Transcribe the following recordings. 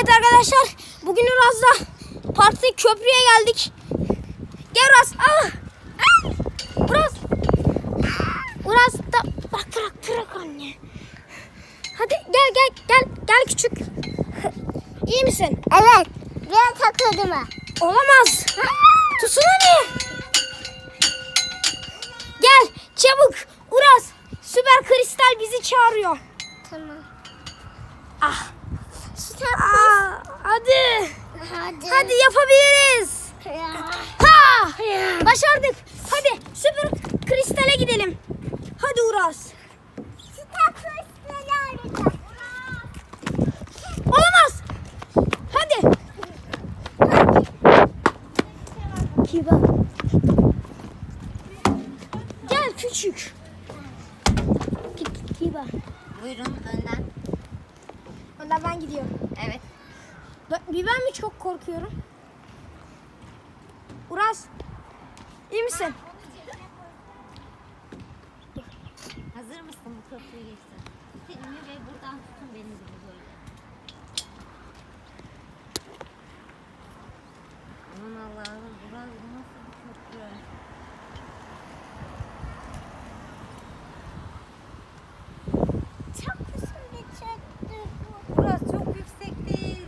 Evet arkadaşlar bugün Uraz'la parkta köprüye geldik. Gel Uraz. Ah. Uraz. Uraz da bırak bırak bırak anne. Hadi gel gel gel gel küçük. İyi misin? Evet. Biraz takıldı mı? Olamaz. Tutsun hani. Gel çabuk. Uraz süper kristal bizi çağırıyor. Tamam. Ah. Aa, hadi. Hadi. Hadi yapabiliriz. Ha! Başardık. Hadi süper kristale gidelim. Hadi Uras. Süper kristali arayacağım. Olamaz. Hadi. Kiba. Gel küçük. Kiba. Buyurun önden. Ben gidiyorum. Evet. Bir ben mi çok korkuyorum? Uras. iyi misin? Hazır mısın bu köprüyü geçsin? Elimi ve buradan tutun beni gibi böyle. Aman Allah'ım burası nasıl bir köprü? Çok uzun bir çöktü bu. Burası çok yüksek değil.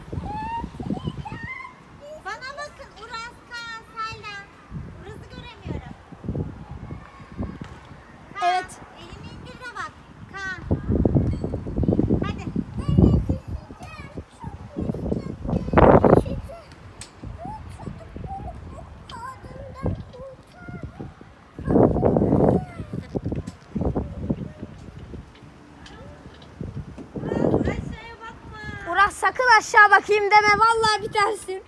Bana bakın Uras Kaan Selda. Burası göremiyorum. Kaan, Evet. Elini indir de bak. Kaan. Hadi. Uras aşağıya bakma. Uras sakın aşağı bakayım deme. Vallahi bitersin.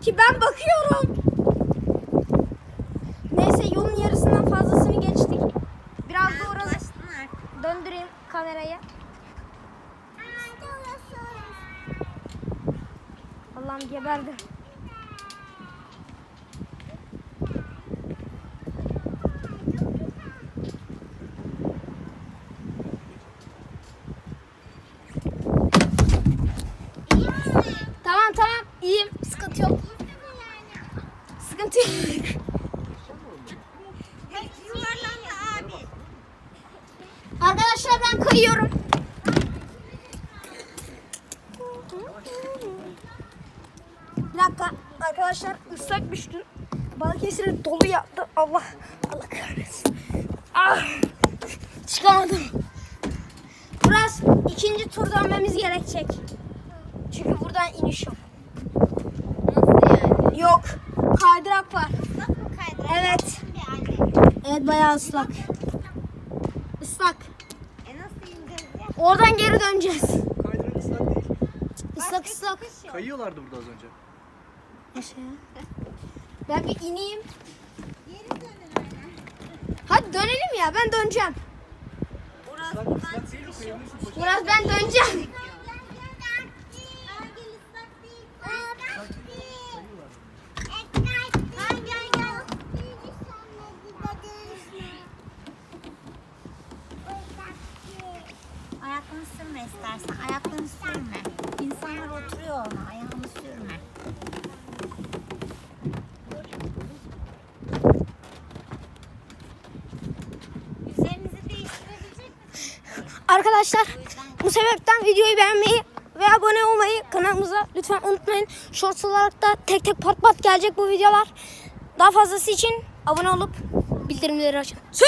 Ki ben bakıyorum. Neyse yolun yarısından fazlasını geçtik. Biraz da artık. döndüreyim kamerayı. Allah'ım geberdim. Tamam tamam iyiyim. Sıkıntı yok. Sıkıntı yok. Arkadaşlar ben kayıyorum. Bir dakika arkadaşlar ıslakmış dün. Balıkesir'e dolu yaptı. Allah Allah kahretsin. Ah, çıkamadım. Biraz ikinci tur dönmemiz gerekecek. Çünkü buradan iniş yok. Nasıl yani? Yok. Kaydırak var. Islak mı kaydırak? Evet. Evet bayağı ıslak. Islak. E nasıl ineceğiz ya? Oradan geri döneceğiz. Kaydırak ıslak değil. Islak ıslak. Yok. Kayıyorlardı burada az önce. Ya? Ben bir ineyim. Geri dönün. Hadi dönelim ya ben döneceğim. Uras Islak, buradan ıslak değil. çıkış yok. Kayabilirsin. Boşuna. Biraz ben döneceğim. Gel ıslak değil. Gel gel gel. Ayaklarını sürme istersen. Ayaklarını sürme. İnsanlar oturuyor ona. Ayağını sürme. Arkadaşlar bu sebepten videoyu beğenmeyi ve abone olmayı kanalımıza lütfen unutmayın. Shorts olarak da tek tek part part gelecek bu videolar. Daha fazlası için abone olup bildirimleri açın. Sü!